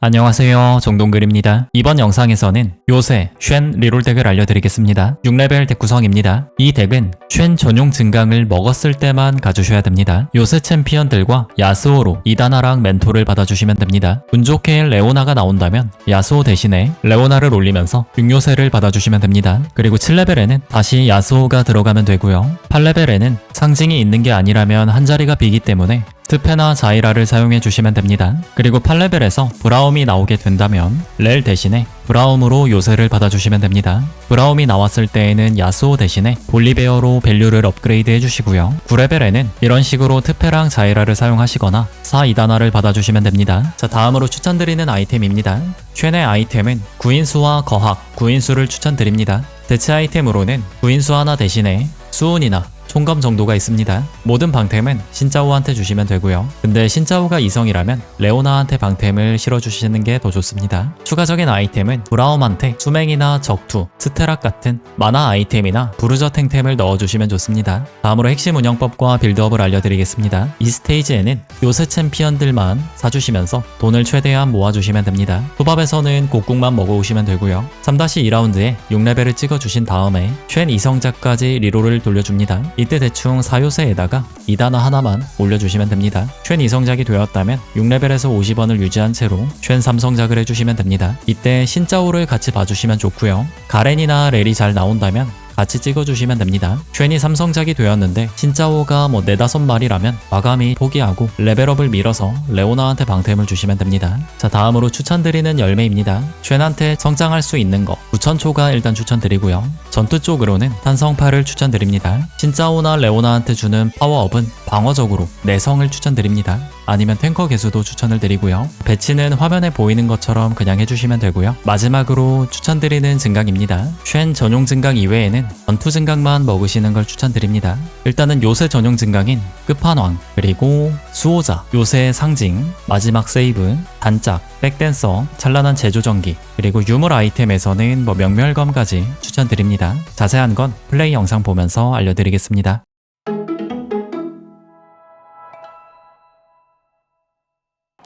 안녕하세요 정동글입니다. 이번 영상에서는 요새 쉔 리롤 덱을 알려드리겠습니다. 6레벨 덱 구성입니다. 이 덱은 쉔 전용 증강을 먹었을 때만 가주셔야 됩니다. 요새 챔피언들과 야스오로 이다나랑 멘토를 받아주시면 됩니다. 운 좋게 레오나가 나온다면 야스오 대신에 레오나를 올리면서 6요새를 받아주시면 됩니다. 그리고 7레벨에는 다시 야스오가 들어가면 되고요. 8레벨에는 상징이 있는 게 아니라면 한 자리가 비기 때문에 스페나 자이라를 사용해 주시면 됩니다. 그리고 8레벨에서 브라움이 나오게 된다면 렐 대신에 브라움으로 요새를 받아주시면 됩니다. 브라움이 나왔을 때에는 야스오 대신에 볼리베어로 밸류를 업그레이드 해주시고요. 9레벨에는 이런 식으로 트페랑 자이라를 사용하시거나 4 이다나를 받아주시면 됩니다. 자 다음으로 추천드리는 아이템입니다. 쉔의 아이템은 구인수와 거학, 구인수를 추천드립니다. 대체 아이템으로는 구인수 하나 대신에 수운이나 총검 정도가 있습니다. 모든 방템은 신짜오한테 주시면 되고요. 근데 신짜오가 이성이라면 레오나한테 방템을 실어주시는 게 더 좋습니다. 추가적인 아이템은 브라움한테 수맹이나 적투, 스테락 같은 만화 아이템이나 부르저 탱템을 넣어주시면 좋습니다. 다음으로 핵심 운영법과 빌드업을 알려드리겠습니다. 이 스테이지에는 요새 챔피언들만 사주시면서 돈을 최대한 모아주시면 됩니다. 후밥에서는 곡국만 먹어오시면 되고요. 3-2라운드에 6레벨을 찍어주신 다음에 쉔 이성자까지 리롤을 돌려줍니다. 이때 대충 4요새에다가 2단어 하나만 올려주시면 됩니다. 쉔 이성작이 되었다면 6레벨에서 50원을 유지한 채로 쉔 삼성작을 해주시면 됩니다. 이때 신짜오를 같이 봐주시면 좋고요. 가렌이나 렐이 잘 나온다면 같이 찍어주시면 됩니다. 쉔이 삼성작이 되었는데 신짜오가 뭐 네다섯 마리라면 마감이 포기하고 레벨업을 밀어서 레오나한테 방템을 주시면 됩니다. 자 다음으로 추천드리는 열매입니다. 쉔한테 성장할 수 있는 거 9천초가 일단 추천드리고요. 전투 쪽으로는 탄성파를 추천드립니다. 신짜오나 레오나한테 주는 파워업은 방어적으로 내성을 추천드립니다. 아니면 탱커 개수도 추천을 드리고요. 배치는 화면에 보이는 것처럼 그냥 해주시면 되고요. 마지막으로 추천드리는 증강입니다. 쉔 전용 증강 이외에는 전투 증강만 먹으시는 걸 추천드립니다. 일단은 요새 전용 증강인 끝판왕, 그리고 수호자, 요새 상징, 마지막 세이브, 단짝, 백댄서, 찬란한 제조전기, 그리고 유물 아이템에서는 뭐 명멸검까지 추천드립니다. 자세한 건 플레이 영상 보면서 알려드리겠습니다.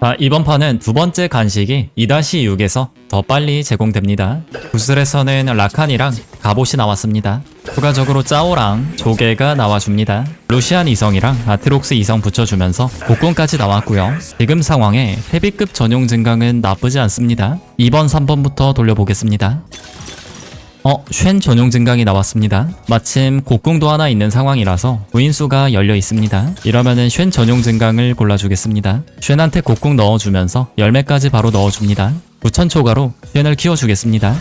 자, 이번 판은 두 번째 간식이 2-6에서 더 빨리 제공됩니다. 구슬에서는 라칸이랑 갑옷이 나왔습니다. 추가적으로 짜오랑 조개가 나와줍니다. 루시안 이성이랑 아트록스 이성 붙여주면서 복권까지 나왔고요. 지금 상황에 헤비급 전용 증강은 나쁘지 않습니다. 2번, 3번부터 돌려보겠습니다. 어, 쉔 전용 증강이 나왔습니다. 마침 곡궁도 하나 있는 상황이라서 구인수가 열려 있습니다. 이러면은 쉔 전용 증강을 골라주겠습니다. 쉔한테 곡궁 넣어주면서 열매까지 바로 넣어줍니다. 9천 초가로 쉔을 키워주겠습니다.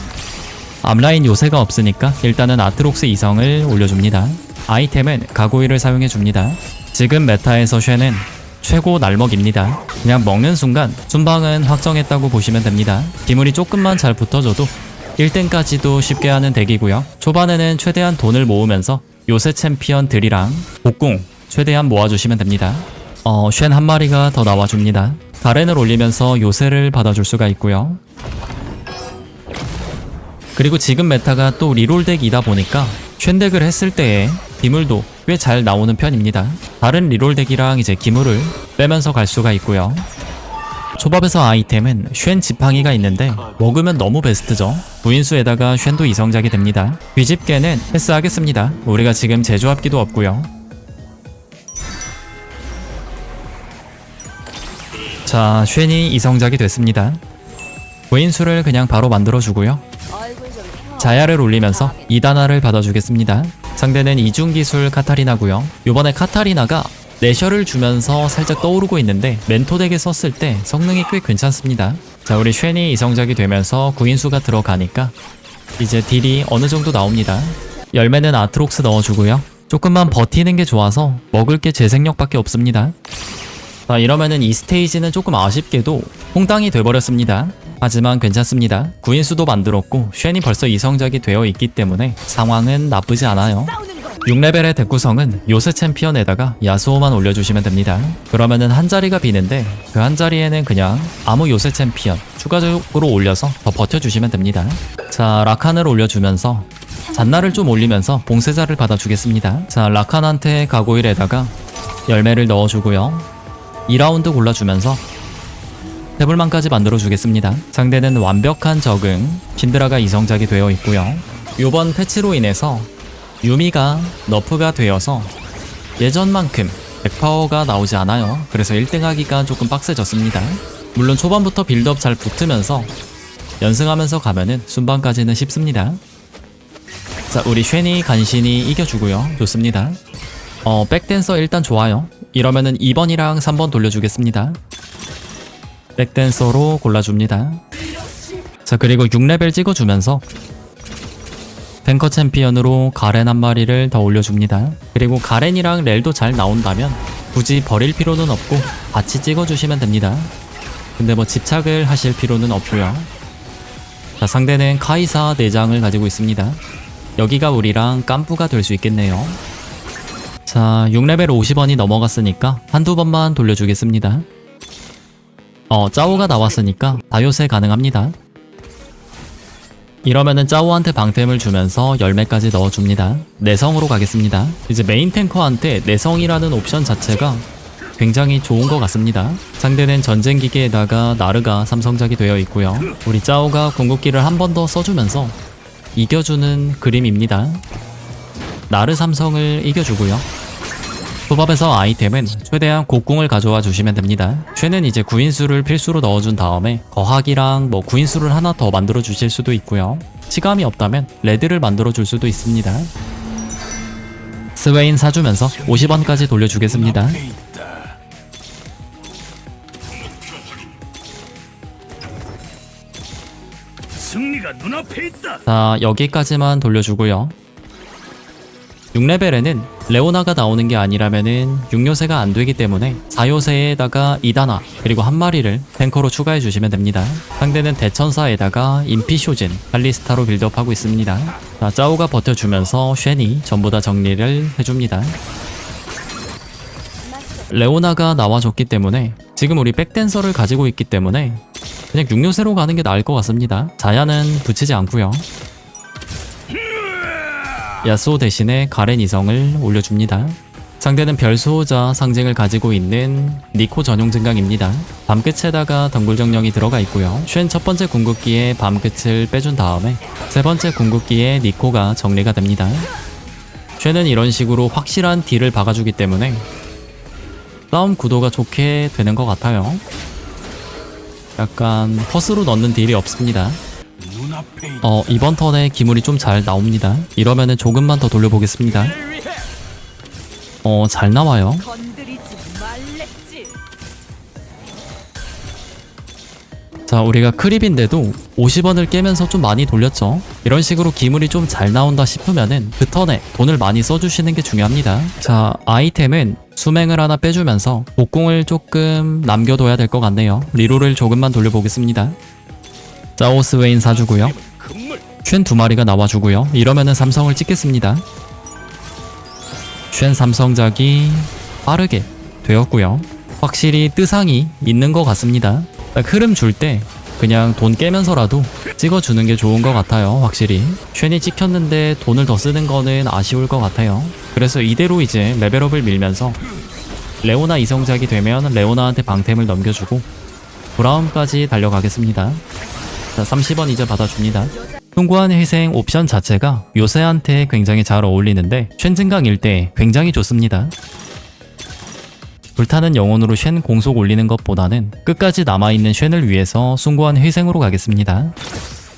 앞라인 요새가 없으니까 일단은 아트록스 이성을 올려줍니다. 아이템은 가고이를 사용해줍니다. 지금 메타에서 쉔은 최고 날먹입니다. 그냥 먹는 순간 순방은 확정했다고 보시면 됩니다. 기물이 조금만 잘 붙어줘도 1등까지도 쉽게 하는 덱이고요. 초반에는 최대한 돈을 모으면서 요새 챔피언 들이랑 복궁 최대한 모아주시면 됩니다. 어, 쉔 한 마리가 더 나와줍니다. 가렌을 올리면서 요새를 받아줄 수가 있고요. 그리고 지금 메타가 또 리롤 덱이다 보니까 쉔 덱을 했을 때에 기물도 꽤 잘 나오는 편입니다. 다른 리롤 덱이랑 이제 기물을 빼면서 갈 수가 있고요. 초밥에서 아이템은 쉔 지팡이가 있는데 먹으면 너무 베스트죠. 부인수에다가 쉔도 이성작이 됩니다. 뒤집개는 패스하겠습니다. 우리가 지금 제조합기도 없고요. 자, 쉔이 이성작이 됐습니다. 부인수를 그냥 바로 만들어주고요. 자야를 올리면서 2단화를 받아주겠습니다. 상대는 이중기술 카타리나고요. 요번에 카타리나가 내셔를 주면서 살짝 떠오르고 있는데 멘토덱에 썼을 때 성능이 꽤 괜찮습니다. 자 우리 쉔이 이성작이 되면서 구인수가 들어가니까 이제 딜이 어느 정도 나옵니다. 열매는 아트록스 넣어주고요. 조금만 버티는 게 좋아서 먹을 게 재생력밖에 없습니다. 자 이러면은 이 스테이지는 조금 아쉽게도 홍당이 돼버렸습니다. 하지만 괜찮습니다. 구인수도 만들었고 쉔이 벌써 이성작이 되어 있기 때문에 상황은 나쁘지 않아요. 6레벨의 덱구성은 요새 챔피언에다가 야수호만 올려주시면 됩니다. 그러면은 한 자리가 비는데 그 한 자리에는 그냥 아무 요새 챔피언 추가적으로 올려서 더 버텨주시면 됩니다. 자 라칸을 올려주면서 잔나를 좀 올리면서 봉쇄자를 받아주겠습니다. 자 라칸한테 가고일에다가 열매를 넣어주고요. 2라운드 골라주면서 태블만까지 만들어주겠습니다. 상대는 완벽한 적응, 신드라가 이성작이 되어 있고요. 요번 패치로 인해서 유미가 너프가 되어서 예전만큼 백파워가 나오지 않아요. 그래서 1등 하기가 조금 빡세졌습니다. 물론 초반부터 빌드업 잘 붙으면서 연승하면서 가면은 순방까지는 쉽습니다. 자, 우리 쉔이 간신히 이겨주고요. 좋습니다. 어, 백댄서 일단 좋아요. 이러면은 2번이랑 3번 돌려주겠습니다. 백댄서로 골라줍니다. 자, 그리고 6레벨 찍어주면서 탱커 챔피언으로 가렌 한 마리를 더 올려줍니다. 그리고 가렌이랑 렐도 잘 나온다면 굳이 버릴 필요는 없고 같이 찍어주시면 됩니다. 근데 뭐 집착을 하실 필요는 없고요. 자, 상대는 카이사 4장을 가지고 있습니다. 여기가 우리랑 깜부가 될 수 있겠네요. 자, 6레벨 50원이 넘어갔으니까 한두 번만 돌려주겠습니다. 어, 짜오가 나왔으니까 다요새 가능합니다. 이러면은 짜오한테 방템을 주면서 열매까지 넣어줍니다. 내성으로 가겠습니다. 이제 메인 탱커한테 내성이라는 옵션 자체가 굉장히 좋은 것 같습니다. 상대는 전쟁 기계에다가 나르가 삼성작이 되어 있고요. 우리 짜오가 궁극기를 한 번 더 써주면서 이겨주는 그림입니다. 나르 삼성을 이겨주고요. 초밥에서 아이템은 최대한 곡궁을 가져와 주시면 됩니다. 쉐는 이제 구인수를 필수로 넣어준 다음에 거학이랑 뭐 구인수를 하나 더 만들어 주실 수도 있고요. 치감이 없다면 레드를 만들어 줄 수도 있습니다. 스웨인 사주면서 50원까지 돌려주겠습니다. 승리가 눈앞에 있다. 자, 여기까지만 돌려주고요. 6레벨에는 레오나가 나오는 게 아니라면은 6요새가 안 되기 때문에 4요새에다가 2다나 그리고 한 마리를 탱커로 추가해 주시면 됩니다. 상대는 대천사에다가 인피쇼진, 칼리스타로 빌드업하고 있습니다. 자, 짜오가 버텨주면서 쉔이 전부 다 정리를 해줍니다. 레오나가 나와줬기 때문에 지금 우리 백댄서를 가지고 있기 때문에 그냥 6요새로 가는 게 나을 것 같습니다. 자야는 붙이지 않고요. 야스오 대신에 가렌 이성을 올려줍니다. 상대는 별 수호자 상징을 가지고 있는 니코 전용 증강입니다. 밤끝에다가 덩굴 정령이 들어가 있고요. 쉔 첫 번째 궁극기에 밤끝을 빼준 다음에 세 번째 궁극기에 니코가 정리가 됩니다. 쉔은 이런 식으로 확실한 딜을 박아주기 때문에 싸움 구도가 좋게 되는 것 같아요. 약간 퍼스로 넣는 딜이 없습니다. 어, 이번 턴에 기물이 좀 잘 나옵니다. 이러면은 조금만 더 돌려보겠습니다. 어, 잘 나와요. 자, 우리가 크립인데도 50원을 깨면서 좀 많이 돌렸죠. 이런 식으로 기물이 좀 잘 나온다 싶으면은 그 턴에 돈을 많이 써주시는 게 중요합니다. 자, 아이템은 수맹을 하나 빼주면서 복궁을 조금 남겨둬야 될 것 같네요. 리로를 조금만 돌려보겠습니다. 짜오스웨인 사주고요. 쉔 두 마리가 나와주고요. 이러면은 삼성을 찍겠습니다. 쉔 삼성작이 빠르게 되었고요. 확실히 뜨상이 있는 것 같습니다. 딱 흐름 줄 때 그냥 돈 깨면서라도 찍어주는 게 좋은 것 같아요. 확실히 쉔이 찍혔는데 돈을 더 쓰는 거는 아쉬울 것 같아요. 그래서 이대로 이제 레벨업을 밀면서 레오나 이성작이 되면 레오나한테 방템을 넘겨주고 브라움까지 달려가겠습니다. 자, 30원 이제 받아줍니다. 숭고한 회생 옵션 자체가 요새한테 굉장히 잘 어울리는데 쉔증강일 때 굉장히 좋습니다. 불타는 영혼으로 쉔 공속 올리는 것보다는 끝까지 남아있는 쉔을 위해서 숭고한 회생으로 가겠습니다.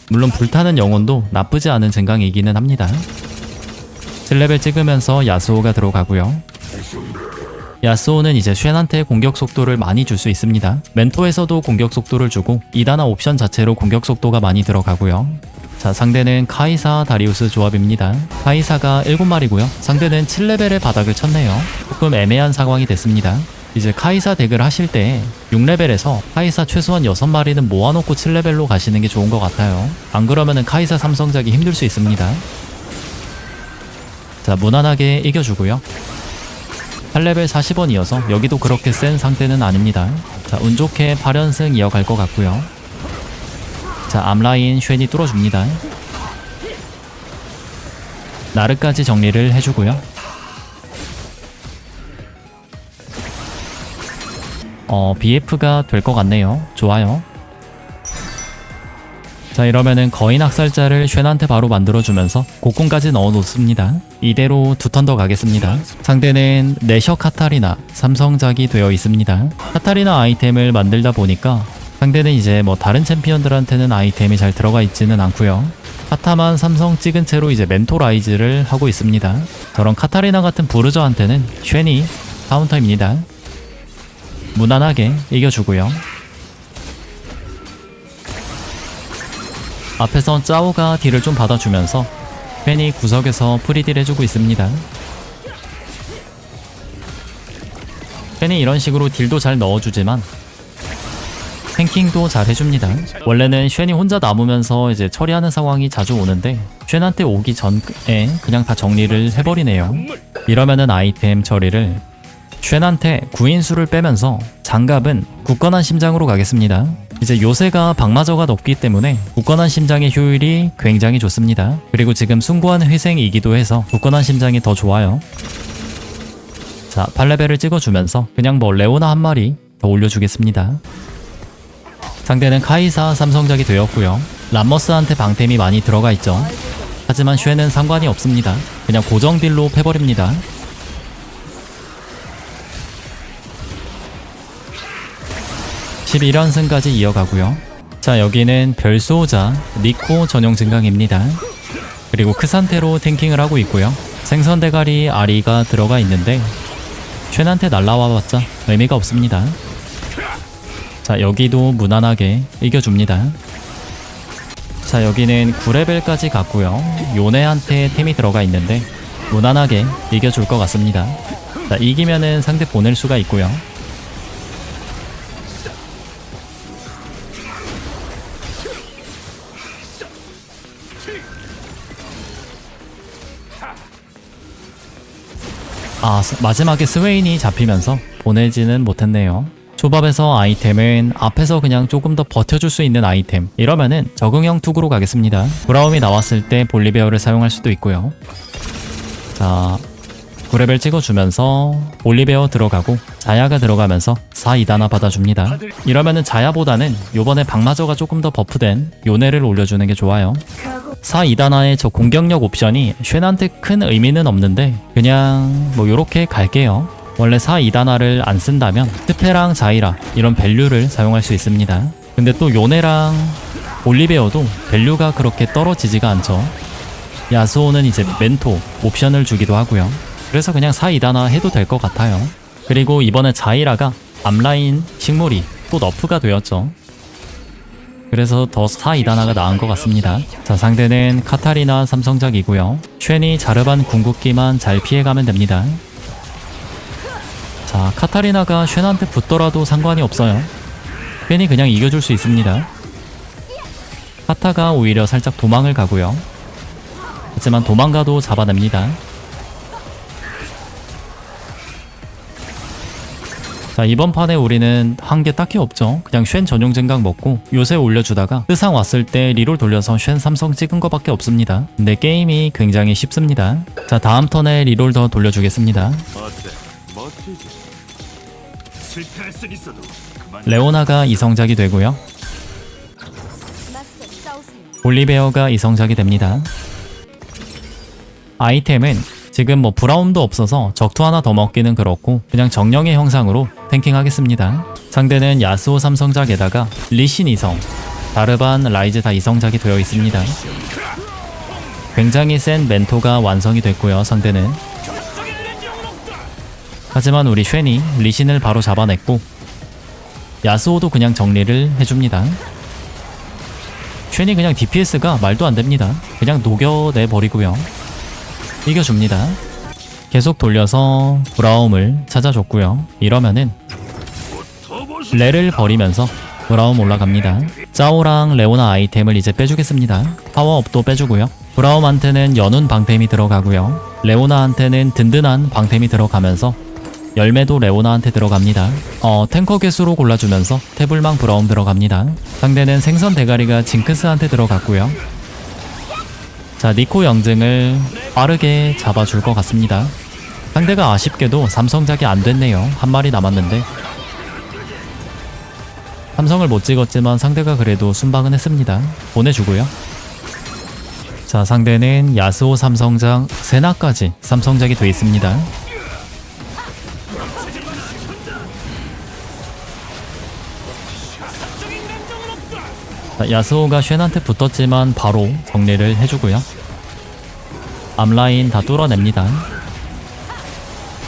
물론 불타는 영혼도 나쁘지 않은 증강이기는 합니다. 7레벨 찍으면서 야스오가 들어가고요. 야스오는 이제 쉔한테 공격 속도를 많이 줄 수 있습니다. 멘토에서도 공격 속도를 주고 2다나 옵션 자체로 공격 속도가 많이 들어가고요. 자, 상대는 카이사 다리우스 조합입니다. 카이사가 7마리고요. 상대는 7레벨의 바닥을 쳤네요. 조금 애매한 상황이 됐습니다. 이제 카이사 덱을 하실 때 6레벨에서 카이사 최소한 6마리는 모아놓고 7레벨로 가시는 게 좋은 것 같아요. 안 그러면은 카이사 삼성작이 힘들 수 있습니다. 자, 무난하게 이겨주고요. 8레벨 40원이어서 여기도 그렇게 센 상태는 아닙니다. 자, 운 좋게 8연승 이어갈 것 같고요. 자, 앞라인 쉔이 뚫어줍니다. 나르까지 정리를 해주고요. 어, BF가 될 것 같네요. 좋아요. 자 이러면은 거인 학살자를 쉔한테 바로 만들어주면서 곡궁까지 넣어놓습니다. 이대로 두 턴 더 가겠습니다. 상대는 내셔 카타리나 삼성작이 되어 있습니다. 카타리나 아이템을 만들다 보니까 상대는 이제 뭐 다른 챔피언들한테는 아이템이 잘 들어가 있지는 않고요. 카타만 삼성 찍은 채로 이제 멘토라이즈를 하고 있습니다. 저런 카타리나 같은 부르저한테는 쉔이 카운터입니다. 무난하게 이겨주고요. 앞에서 짜오가 딜을 좀 받아주면서 팬이 구석에서 프리딜 해주고 있습니다. 팬이 이런 식으로 딜도 잘 넣어주지만 탱킹도 잘 해줍니다. 원래는 쉔이 혼자 남으면서 이제 처리하는 상황이 자주 오는데 쉔한테 오기 전에 그냥 다 정리를 해버리네요. 이러면은 아이템 처리를 쉔한테 구인수를 빼면서 장갑은 굳건한 심장으로 가겠습니다. 이제 요새가 방마저가 높기 때문에 굳건한 심장의 효율이 굉장히 좋습니다. 그리고 지금 숭고한 회생이기도 해서 굳건한 심장이 더 좋아요. 자, 8레벨을 찍어주면서 그냥 뭐 레오나 한 마리 더 올려주겠습니다. 상대는 카이사 삼성작이 되었고요. 람머스한테 방템이 많이 들어가 있죠. 하지만 쉐는 상관이 없습니다. 그냥 고정 딜로 패버립니다. (11연승까지) 이어가고요. 자 여기는 별수호자 니코 전용 증강입니다. 그리고 크산테로 탱킹을 하고 있고요. 생선 대가리 아리가 들어가 있는데 쉔한테 날라와봤자 의미가 없습니다. 자 여기도 무난하게 이겨줍니다. 자 여기는 9레벨까지 갔고요. 요네한테 템이 들어가 있는데 무난하게 이겨줄 것 같습니다. 자 이기면은 상대 보낼 수가 있고요 아 스- 마지막에 스웨인이 잡히면서 보내지는 못했네요. 조밥에서 아이템은 앞에서 그냥 조금 더 버텨줄 수 있는 아이템. 이러면은 적응형 툭으로 가겠습니다. 브라움이 나왔을 때 볼리베어를 사용할 수도 있고요. 자 9레벨 찍어주면서 올리베어 들어가고 자야가 들어가면서 4 2단화 받아줍니다. 이러면은 자야보다는 요번에 박마저가 조금 더 버프된 요네를 올려주는 게 좋아요 4 2단화의 저 공격력 옵션이 쉔한테 큰 의미는 없는데 그냥 뭐 요렇게 갈게요. 원래 4 2단화를 안 쓴다면 스페랑 자이라 이런 밸류를 사용할 수 있습니다. 근데 또 요네랑 올리베어도 밸류가 그렇게 떨어지지가 않죠. 야스오는 이제 멘토 옵션을 주기도 하고요. 그래서 그냥 4 2단화 해도 될 것 같아요. 그리고 이번에 자이라가 앞라인 식물이 또 너프가 되었죠 그래서 더 4, 2단화가 나은 것 같습니다. 자, 상대는 카타리나 삼성작이고요. 쉔이 자르반 궁극기만 잘 피해가면 됩니다. 자, 카타리나가 쉔한테 붙더라도 상관이 없어요. 쉔이 그냥 이겨줄 수 있습니다. 카타가 오히려 살짝 도망을 가고요. 하지만 도망가도 잡아냅니다. 자 이번 판에 우리는 한 게 딱히 없죠 그냥 쉔 전용 증강 먹고 요새 올려주다가 뜨상 왔을 때 리롤 돌려서 쉔 삼성 찍은 거밖에 없습니다 근데 게임이 굉장히 쉽습니다 자 다음 턴에 리롤 더 돌려주겠습니다 어때? 멋지지. 실패할 순 있어도 그만. 레오나가 이성작이 되고요 맞서 싸우세요. 올리베어가 이성작이 됩니다 아이템은 지금 뭐 브라움도 없어서 적투 하나 더 먹기는 그렇고 그냥 정령의 형상으로 탱킹하겠습니다. 상대는 야스오 삼성작에다가 리신 이성, 다르반 라이즈 다 이성작이 되어 있습니다. 굉장히 센 멘토가 완성이 됐고요. 상대는 하지만 우리 쉔이 리신을 바로 잡아냈고 야스오도 그냥 정리를 해줍니다. 쉔이 그냥 DPS가 말도 안 됩니다. 그냥 녹여내 버리고요. 이겨줍니다. 계속 돌려서 브라움을 찾아줬고요. 이러면은. 레를 버리면서 브라움 올라갑니다. 짜오랑 레오나 아이템을 이제 빼주겠습니다. 파워업도 빼주고요. 브라움한테는 연운 방템이 들어가고요. 레오나한테는 든든한 방템이 들어가면서 열매도 레오나한테 들어갑니다. 어, 탱커 개수로 골라주면서 태블망 브라움 들어갑니다. 상대는 생선 대가리가 징크스한테 들어갔고요. 자, 니코 영증을 빠르게 잡아줄 것 같습니다. 상대가 아쉽게도 삼성작이 안 됐네요. 한 마리 남았는데. 삼성을 못 찍었지만 상대가 그래도 순방은 했습니다. 보내주고요. 자, 상대는 야스오 삼성장, 세나까지 삼성작이 돼 있습니다. 자, 야스오가 쉔한테 붙었지만 바로 정리를 해주고요. 앞라인 다 뚫어냅니다.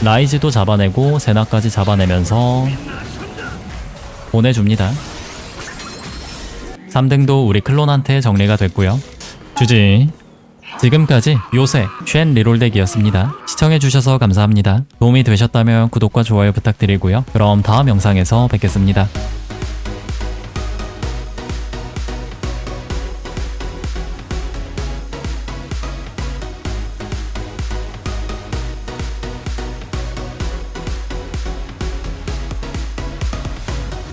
라이즈도 잡아내고 세나까지 잡아내면서 보내줍니다. 3등도 우리 클론한테 정리가 됐고요. 주지. 지금까지 요새 쉔 리롤덱이었습니다. 시청해주셔서 감사합니다. 도움이 되셨다면 구독과 좋아요 부탁드리고요. 그럼 다음 영상에서 뵙겠습니다.